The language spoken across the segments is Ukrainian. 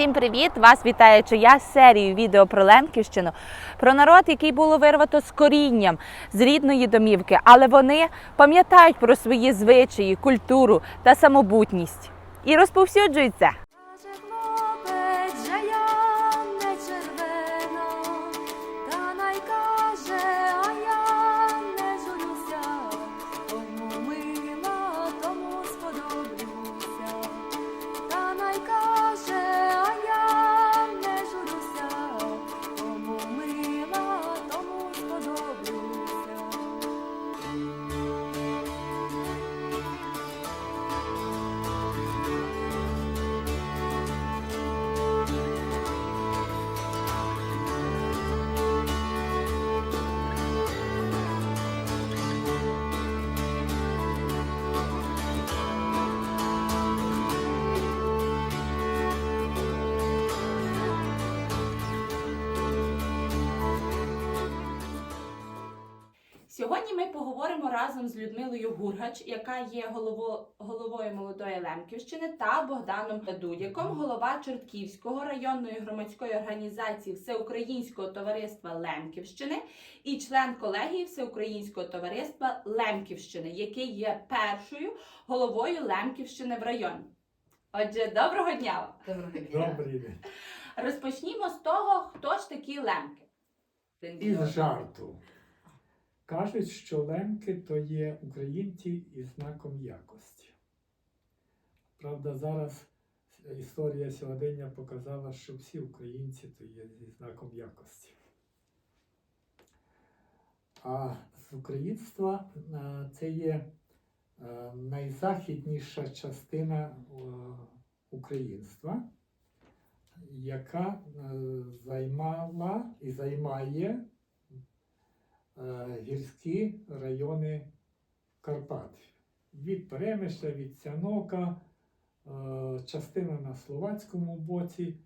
Всім привіт! Вас вітає я серію відео про Лемківщину, про народ, який було вирвато з корінням з рідної домівки, але вони пам'ятають про свої звичаї, культуру та самобутність і розповсюджуються. Каже Сьогодні ми поговоримо разом з Людмилою Гургач, яка є голово- головою молодої Лемківщини, та Богданом Дудяком, голова Чортківського районної громадської організації Всеукраїнського товариства Лемківщини і член колегії Всеукраїнського товариства Лемківщини, який є першою головою Лемківщини в районі. Отже, доброго дня! вам! Добрий день. Розпочнімо з того, хто ж такі лемки. Із жарту. Кажуть, що лемки то є українці із знаком якості. Правда, зараз історія сьогодення показала, що всі українці то є зі знаком якості. А з українства е, це є е, найзахідніша частина е, українства, яка займала і займає гірські райони Карпат. Від Перемишля, від Сянока, е, частина на словацькому боці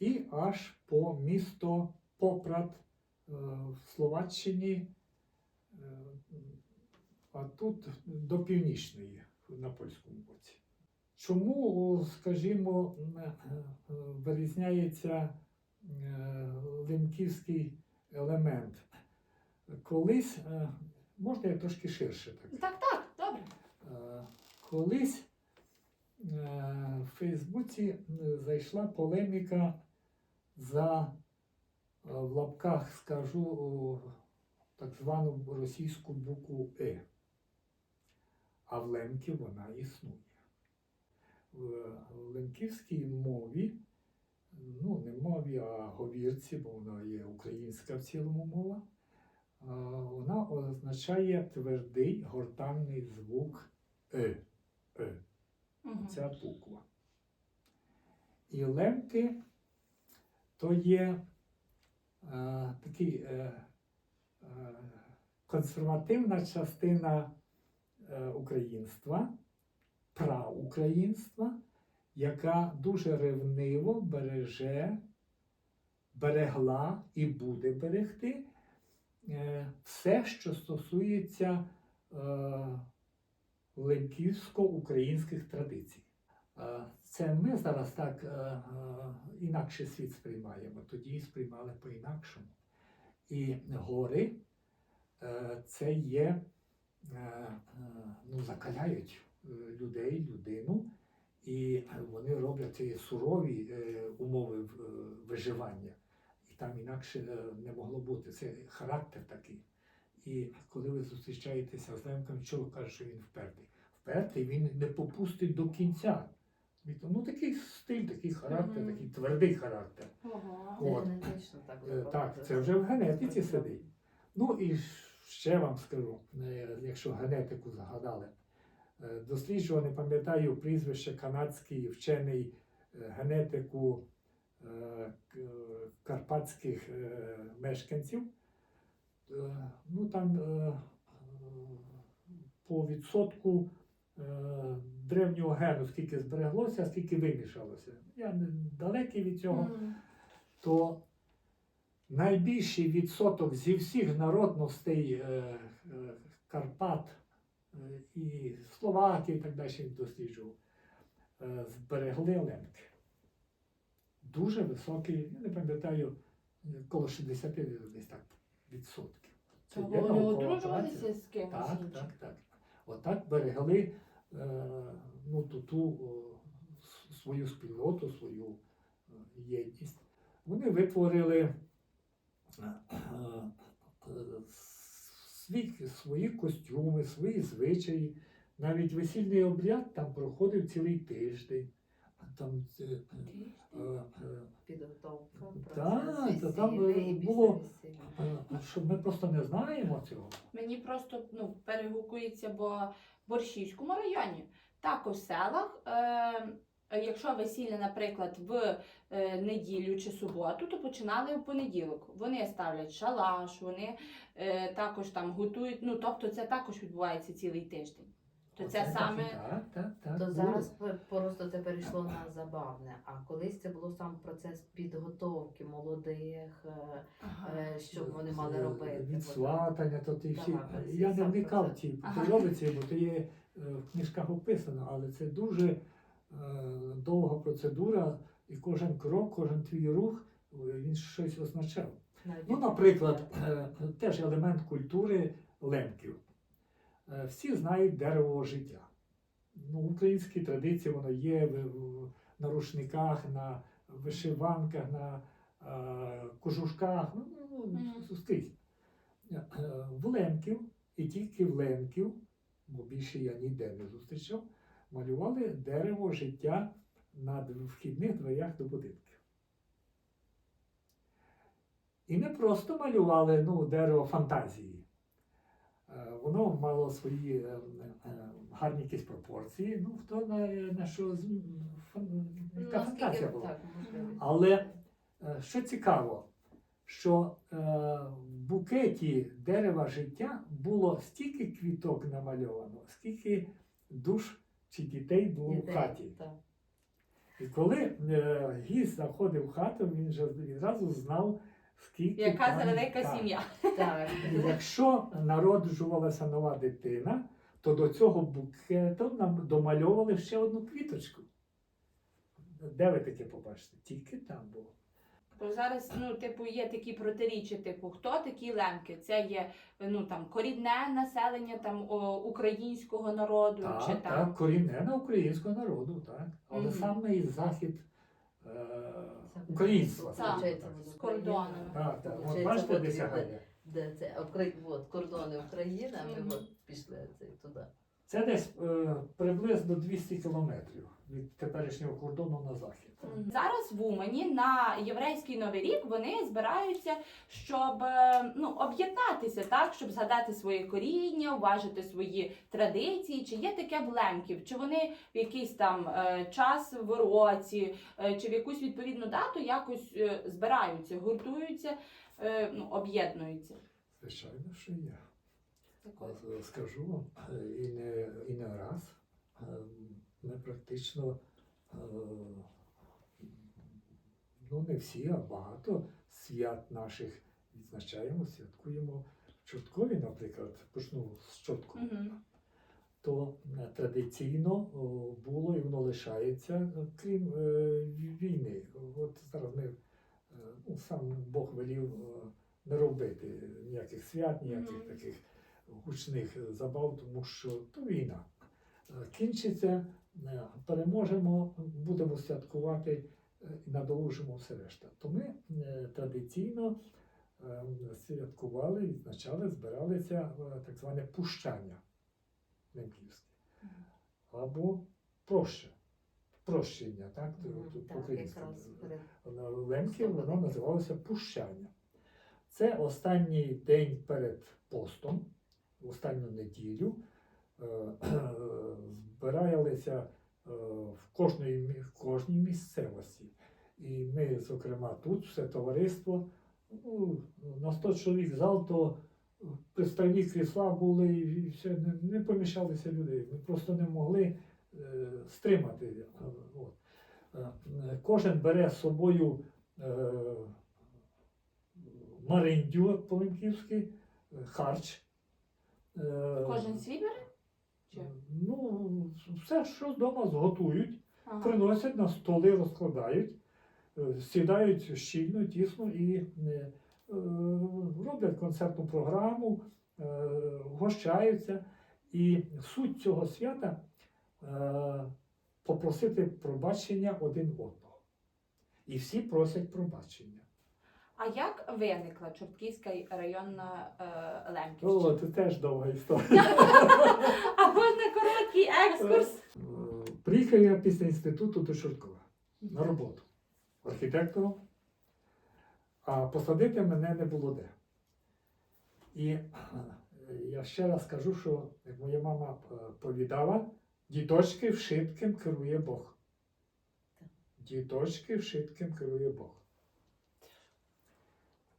і аж по місто Попрат е, в Словаччині, е, а тут до північної на польському боці. Чому, скажімо, е, е, вирізняється е, лемківський елемент? Колись, е, можна я трошки ширше так? Так, так, добре. Е, Колись е, в Фейсбуці зайшла полеміка за в лапках скажу так звану російську букву Е. А в лемкі вона існує. В лемківській мові, ну не мові, а говірці, бо вона є українська в цілому мова, вона означає твердий гортанний звук Е. Е. Ця буква. І лемки то є е, такий е, е, консервативна частина е, українства, праукраїнства, яка дуже ревниво береже, берегла і буде берегти все, що стосується е, лемківсько-українських традицій. Е, Це ми зараз так е, е, інакше світ сприймаємо, тоді сприймали по-інакшому. І гори е, це є, е, е, ну, закаляють е, людей, людину, і вони роблять ці сурові е, умови е, виживання. Там інакше е, не могло бути. Це характер такий. І коли ви зустрічаєтеся з лемком, чого каже, що він впертий? Впертий він не попустить до кінця. Ну, такий стиль, такий характер, Мгм. такий твердий характер. Ого. От. Генетично так. Е, Так, це вже в генетиці сидить. Ну і ще вам скажу, е, якщо генетику згадали, досліджував, не пам'ятаю прізвище канадський вчений генетику карпатських е, мешканців. Е, Ну там е, по відсотку е, древнього гену, скільки збереглося, скільки вимішалося. Я далекий від цього Мгм. то найбільший відсоток зі всіх народностей е, е, Карпат е, і Словакії і так далі досліджував, е, зберегли лемки. Дуже високий, я не пам'ятаю, коло 60 десь так відсотків. Це Того є одружувалися з кимось Так, так, так. Отак берегли е, ну, ту, ту свою спільноту, свою е, єдність. Вони витворили е, свої костюми, свої звичаї. Навіть весільний обряд там проходив цілий тиждень. Там, е, е, е, Підготовка, Так, та там, було- що ми просто не знаємо цього. Мені просто ну, перегукується, бо в Борщівському районі також в селах. Е, якщо весілля, наприклад, в е, неділю чи суботу, то починали в понеділок. Вони ставлять шалаш, вони е, також там готують. Ну тобто це також відбувається цілий тиждень. То це Оце саме Так, так, так. То зараз просто це перейшло на забавне, а колись це було сам процес підготовки молодих, е, ага. е, що вони мали робити. Від сватання, то ті всі. Я не вникав в процес. подробиці, бо то є е, в книжках описано, але це дуже довга процедура, і кожен крок, кожен твій рух, він щось означав. навіть Ну, наприклад, теж елемент культури лемків. Е, Всі знають дерево життя. Ну, в українській традиції воно є в, в- на рушниках, на вишиванках, на е, кожушках, ну, ну, ну, скрізь. В лемків і тільки в лемків, бо більше я ніде не зустрічав, малювали дерево життя на вхідних дверях до будинків. І не просто малювали ну, дерево фантазії. Е, Воно мало свої е, е, гарні якісь пропорції. Ну, хто на, на що Ну, яка фантазія була. так. Але що цікаво, що в букеті дерева життя було стільки квіток намальовано, скільки душ чи дітей було в хаті. так. І коли гість заходив в хату, він же відразу знав, скільки. Яка там- велика так. сім'я. Так. Якщо народжувалася нова дитина, то до цього букету нам домальовували ще одну квіточку. Де ви таке побачите? Тільки там було. Бо зараз, ну, типу, є такі протиріччя, типу, хто такі лемки? Це є ну там корінне населення там о, українського народу, Так, чи так, там корінне українського народу, так. Але Мгм. саме і захід е, українства. Так. з кордоном. Так, так. От бачите, де сягає. Де це от, кордони України, а ми от пішли це, туди. Це десь е, приблизно 200 кілометрів від теперішнього кордону на захід. Зараз в Умані на єврейський новий рік вони збираються, щоб е, ну об'єднатися, так щоб згадати своє коріння, уважити свої традиції. Чи є таке в лемків? Чи вони в якийсь там е, час в році, е, чи в якусь відповідну дату якось збираються, гуртуються, ну об'єднуються? Звичайно, що є. Також. Е, Скажу вам, е, і не, і не раз. е, Ми практично, ну не всі, а багато свят наших відзначаємо, святкуємо Чорткові, наприклад, почну з Чорткова. Мгм. То традиційно було і воно лишається, крім війни. От зараз ми, ну, сам Бог велів не робити ніяких свят, ніяких Мгм. таких гучних забав, тому що то війна. Е, Кінчиться, е, переможемо, будемо святкувати е, і надолужимо все решта. То ми е, традиційно е, святкували, відзначали, збиралися е, так зване пущання лемківське. Або проще. Прощення, так? На Лемків воно називалося пущання. Це останній день перед постом, в останню неділю. е, Збиралися е, в кожної, в кожній місцевості. І ми, зокрема, тут все товариство, ну, на 100 чоловік зал, то приставні крісла були, і все, не, не поміщалися люди. Ми просто не могли е, стримати. Е, От. Кожен бере з собою е, мариндю по-лемківськи, е, харч. Е, Кожен свій бере? Чи? Ну, все, що вдома зготують, Ага. приносять на столи, розкладають. е, сідають щільно, тісно і е, роблять концертну програму, гощаються. І суть цього свята попросити пробачення один одного. І всі просять пробачення. А як виникла Чортківська районна е, О, це теж довга історія. А можна короткий екскурс? Е, Приїхав я після інституту до Чорткова на роботу архітектором, а посадити мене не було де. І е, я ще раз кажу, що як моя мама е, повідала, діточки вшитким керує Бог. Діточки вшитким керує Бог.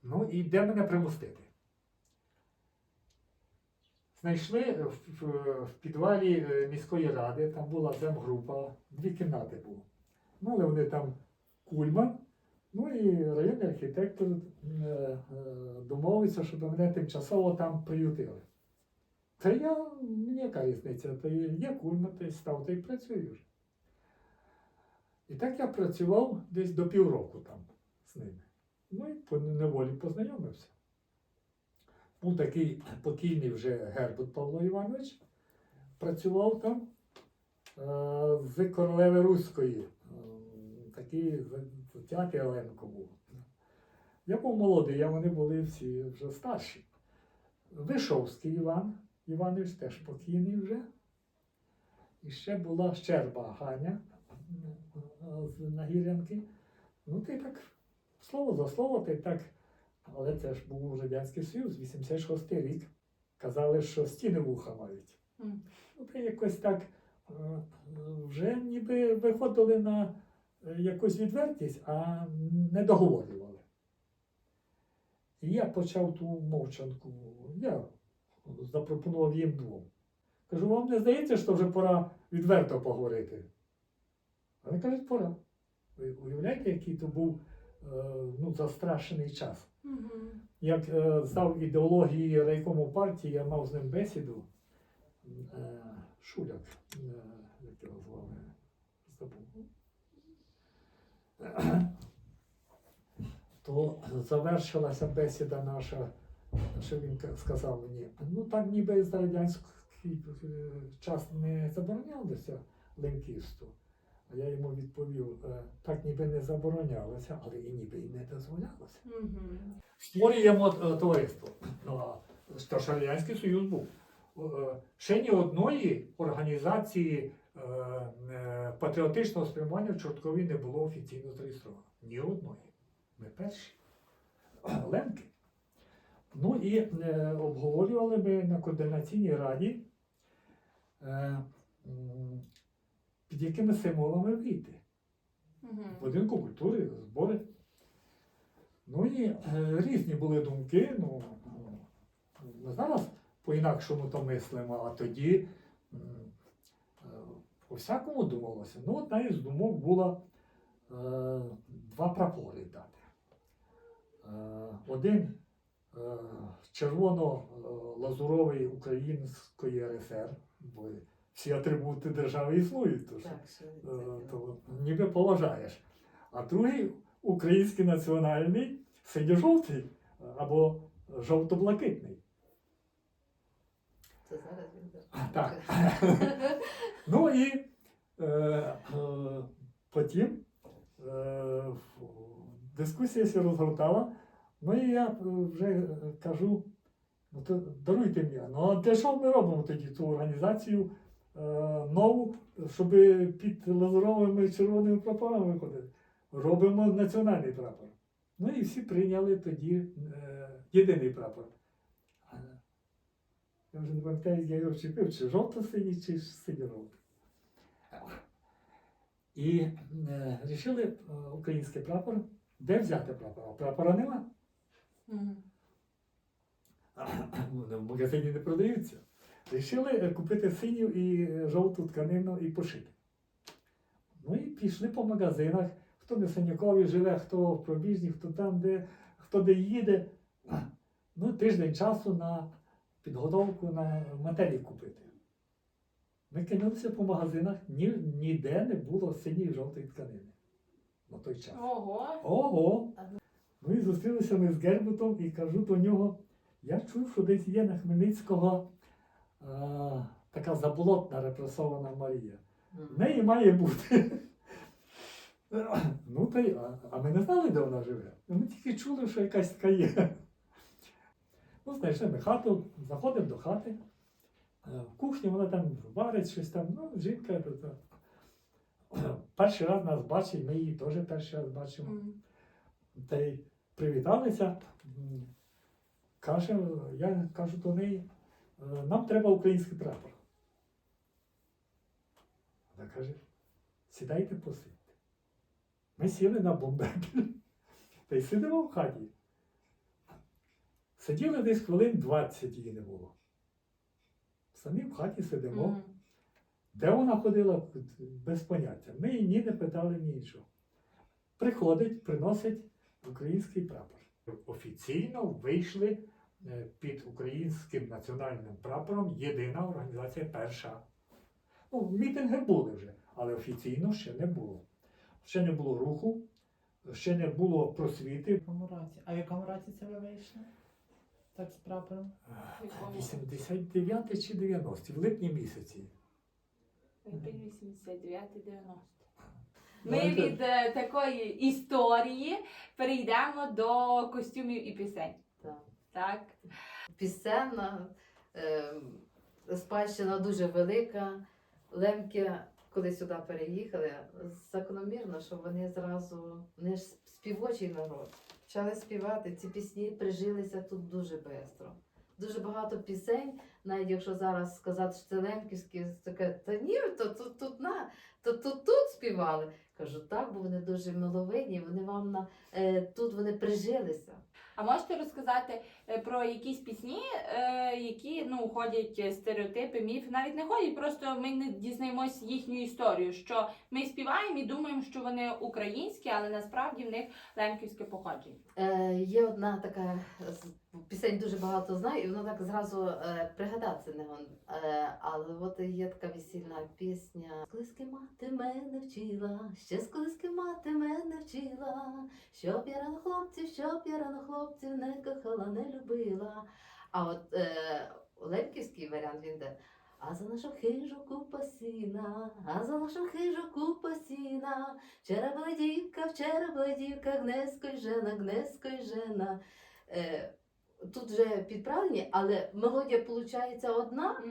Ну і де мене примустити? Знайшли в, в- підвалі е, міської ради, там була земгрупа, дві кімнати було. Ну, але вони там кульман, ну і районний архітектор е, е, домовився, щоб мене тимчасово там приютили. Та я, мені яка різниця, то є кульман, то й став, то й працюю. І так я працював десь до півроку там з ними. Ну і по неволі познайомився. Був такий покійний вже Гербут Павло Іванович, працював там е, з королеви Руської. Е, Такий тяти Оленко був. Я був молодий, а вони були всі вже старші. Вишовський Іван Іванович теж покійний вже. І ще була Щерба Ганя е, з Нагірянки. Ну, ти так, слово за слово, ти так. Але це ж був Радянський Союз, 86 рік. Казали, що стіни вуха мають. Ну, та якось так е, вже ніби виходили на е, якусь відвертість, а не договорювали. І я почав ту мовчанку. Я запропонував їм двом. Кажу, вам не здається, що вже пора відверто поговорити? Вони кажуть, пора. Ви уявляєте, який то був ну, застрашений час? Мгм. Як е, знав ідеології райкому партії, я мав з ним бесіду. Е, Шуляк, е, як його звали, забув. То завершилася бесіда наша, що він сказав мені, ну так ніби за радянський е, час не заборонялося лемківство. А я йому відповів, е, так ніби не заборонялося, але і ніби і не дозволялося Мгм. створюємо е, товариство. Ну, а що ж Радянський Союз був. Е, Ще ні одної організації патріотичного спрямування в Чорткові не було офіційно зареєстровано. Ні одної. Ми перші. Лемки. Ну і обговорювали ми на координаційній раді, під якими символами вийти в будинку культури, збори. Ну і е, різні були думки. Ну, ну, зараз по-інакшому то мислимо, а тоді е, по-всякому думалося. Ну, одна із думок була е, два прапори дати. Е, один е, червоно-лазуровий української РСР, бо всі атрибути держави існують. тож Так, що Е, це то ніби поважаєш. А другий український національний синьо-жовтий або жовто-блакитний. Це зараз він. Так. Ну і е, е, потім е, дискусія се розгортала. Ну і я е, вже е, кажу, ну то даруйте мені. Ну а для чого ми робимо тоді цю організацію нову, щоб під лазуровими червоними прапорами виходити? Робимо національний прапор. Ну і всі прийняли тоді е, єдиний прапор. Я вже не пам'ятаю, я його вчепив, чи жовто-синій, чи синьо-жовтий. І е, рішили е, український прапор. Де взяти прапор? А прапора нема. Мгм. Вони в магазині не продаються. Рішили е, купити синю і е, жовту тканину і пошити. Ну і пішли по магазинах, хто на Синякові живе, хто в пробіжні, хто там, де, хто де їде. Ну, тиждень часу на підготовку на матерії купити. Ми кинулися по магазинах, ні, ніде не було синьої жовтої тканини. на той час. Ого. Ого! Ну і зустрілися ми з Гербутом і кажу до нього, я чув, що десь є на Хмельницького а, така заболотна репресована Марія. В неї має бути. Ну, та й, а, а ми не знали, де вона живе. Ми тільки чули, що якась така є. Ну, знайшли ми хату, заходимо до хати. Е, В кухні вона там варить щось там, ну, жінка. То, то. Перший раз нас бачить, ми її теж перший раз бачимо. Та й привіталися. Каже, я кажу до неї, «Е, нам треба український прапор. Вона каже, сідайте посидьте. Ми сіли на бомбеки та й сидимо в хаті. Сиділи десь хвилин 20 її не було. Самі в хаті сидимо. М. Де вона ходила, без поняття. Ми її ні не питали нічого. Приходить, приносить український прапор. Офіційно вийшли е, під українським національним прапором єдина організація перша. Ну, мітинги були вже, але офіційно ще не було. Ще не було руху, ще не було просвіти. В якому році? А в якому році це ви вийшли? Так з прапором? 89 чи 90 в липні місяці. 89-90. Ми Давайте. від е, такої історії перейдемо до костюмів і пісень. Так. Так? Пісенна, е, спадщина дуже велика. Лемки, коли сюди переїхали, закономірно, що вони зразу не ж співочий народ. Почали співати. Ці пісні прижилися тут дуже швидко. Дуже багато пісень, навіть якщо зараз сказати, що це лемківські, таке, та ні, то тут, тут, на, то тут, тут співали. Кажу, так, бо вони дуже миловидні, вони вам на е, тут вони прижилися. А можете розказати про якісь пісні, е, які ну ходять е, стереотипи, міфи, навіть не ходять, просто ми не дізнаємось їхню історію. Що ми співаємо і думаємо, що вони українські, але насправді в них лемківське походження. Е, є одна така пісень, дуже багато знаю, і воно так зразу е, пригадатися не гон. Е, але от є така весільна пісня. Колиски мати мене вчила, ще з колиски мати мене вчила, щоб я рано хлопців, щоб я рано хлопців не кохала, не любила. А от е, Лемківський варіант він де. А за нашу хижу купа сіна, а за нашу хижу купа сіна, Вчора була дівка, вчора була дівка, гнезко й жена, гнезко й жена. Е, тут вже підправлені, але мелодія виходить одна,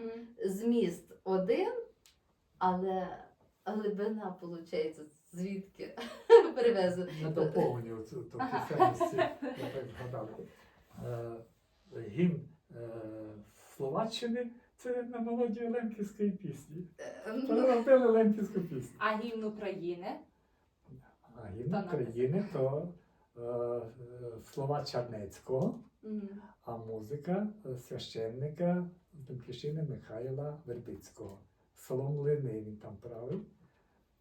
зміст один, але глибина виходить звідки привезли. Не доповнюю цю пісенність, я так згадав. Е, Гімн е, Словаччини це на мелодію лемківської пісні. Е, ну, Переробили лемківську пісню. А гімн України. А гімн України то е, слова Чарнецького, а музика священника з Лемківщини Михайла Вербицького. Селом Млини він там правив.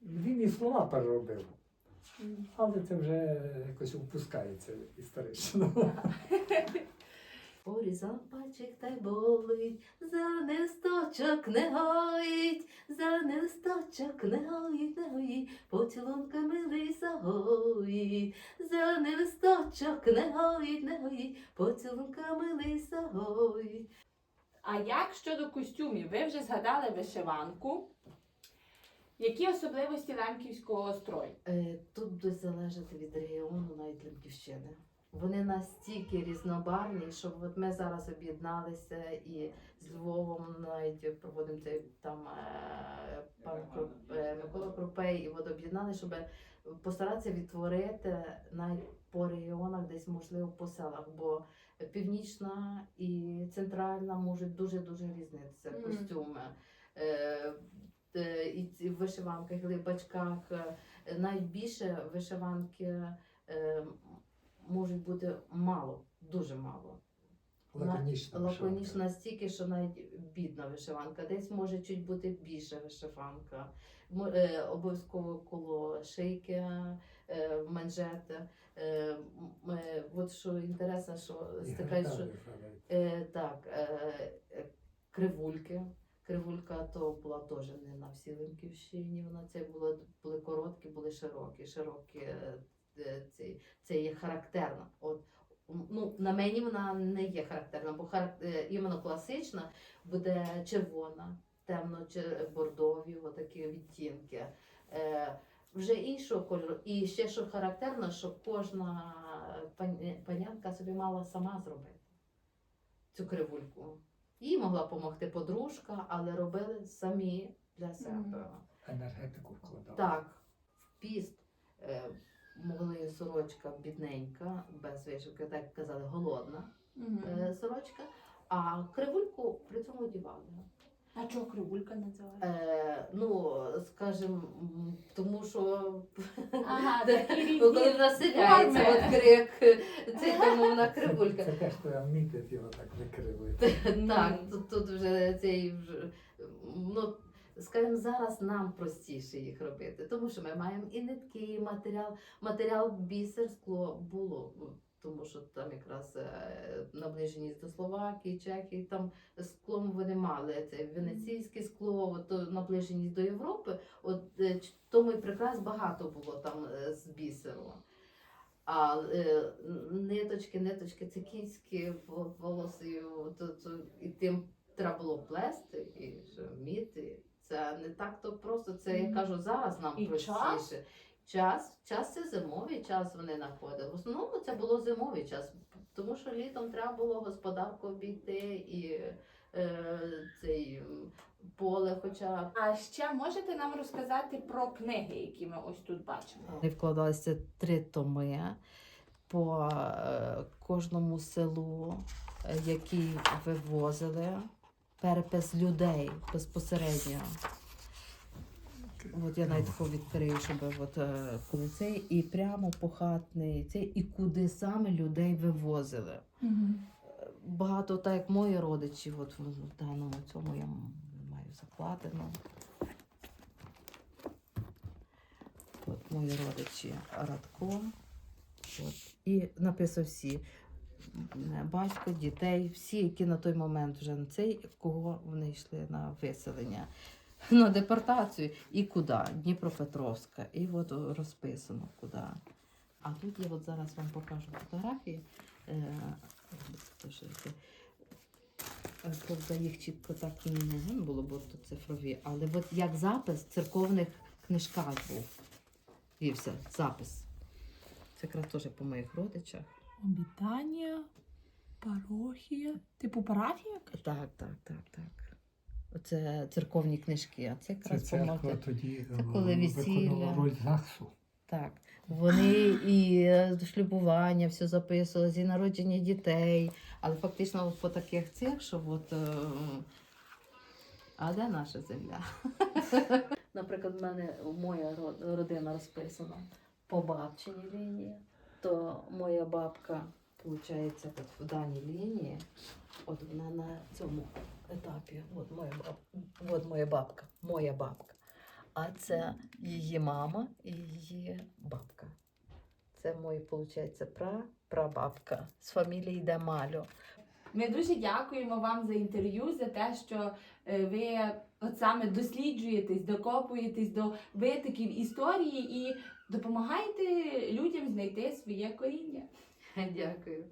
Він і слова переробив. Але це вже якось упускається історично. Порізав пальчик та й болить, зелений листочок не гоїть, зелений листочок не гоїть, не гоїть, поцілунками лиса гоїть, зелений листочок не гоїть, не гоїть, поцілунками лиса гоїть. А як щодо костюмів? Ви вже згадали вишиванку. Які особливості лемківського строю? Е, Тут буде залежати від регіону, навіть Лемківщини. Вони настільки різнобарвні, що от ми зараз об'єдналися і з Львовом навіть проводимо цей там е, пан е, Микола Крупей, і от об'єднали, щоб постаратися відтворити навіть по регіонах, десь можливо по селах, бо північна і центральна можуть дуже дуже різнитися костюми. Е, і в вишиванках, глибачках, е, навіть більше вишиванки е, можуть бути мало, дуже мало. Лаконічна. Лаконічна настільки, що навіть бідна вишиванка. Десь може чуть бути більша вишиванка. Обов'язково коло шийки, манжети. Е, от що інтересно, що стикають, що. Так, кривульки. Кривулька то була теж не на всій Лемківщині. Вона це було були короткі, були широкі. Широкі е, е, це є характерно. От ну на мені вона не є характерна, бо харак, е, іменно класична буде червона, темно бордові, отакі відтінки. Е, вже іншого кольору. І ще що характерно, що кожна панянка собі мала сама зробити цю кривульку. Їй могла допомогти подружка, але робили самі для себе. Енергетику вкладали. Так, в піст е, могли сорочка бідненька, без вишивки, так як казали, голодна е, сорочка, а кривульку при цьому одягали. А чого кривулька називається? Е, ну, скажімо, тому що Ага, Де- такі Ну, коли населяється форми. от крик, це тому вона кривулька. Це теж треба вміти його так викривити. Так, тут, тут вже цей вже, ну, скажімо, зараз нам простіше їх робити, тому що ми маємо і нитки, і матеріал, матеріал бісер, скло було. ну, Тому що там якраз е, наближеність до Словакії, Чехії, там склом вони мали це венеційське скло, то наближеність до Європи. От е, тому і прикрас багато було там е, з бісеру. А е, ниточки, ниточки це кінські во- волоси, то, то, і тим треба було плести і вміти. Це не так то просто. Це я кажу, зараз нам І простіше. час? Час, час це зимовий час вони знаходили. В основному це було зимовий час, тому що літом треба було господарку обійти і е, цей поле, хоча А ще можете нам розказати про книги, які ми ось тут бачимо? Вони вкладалися три томи по е, кожному селу, е, які вивозили, перепис людей безпосередньо. От я навіть тако відкрию, щоб от, е, коли цей, і прямо похатний цей, і куди саме людей вивозили. Багато, так як мої родичі, от в в даному цьому я маю закладено. От мої родичі Радко. От. І написав всі. Батько, дітей, всі, які на той момент вже на цей, кого вони йшли на виселення, на депортацію. І куди? Дніпропетровська. І от розписано куди. А тут я от зараз вам покажу фотографії. Е, е, Правда, їх чітко так і не було, бо тут цифрові. Але от як запис в церковних книжках був. Вівся запис. Це якраз теж по моїх родичах. Обітання, парохія, типу парафія? Так, так, так, так. Оце церковні книжки, а це Це якраз по церква моїх. тоді Це коли е, весілля. виконувала роль ЗАГСу. Так. Вони і е, шлюбування все записувалось, і народження дітей. Але фактично по таких цих, що от. е, А де наша земля? Наприклад, в мене моя ро- родина розписана по бабчиній лінії, то моя бабка, виходить, от в даній лінії, от вона на цьому етапі, от моя, баб... от моя бабка, моя бабка. А це її мама і її бабка. Це мої, виходить, пра, прабабка з фамілії Демалю. Ми дуже дякуємо вам за інтерв'ю, за те, що е, ви от саме досліджуєтесь, докопуєтесь до витоків історії і допомагаєте людям знайти своє коріння. Дякую.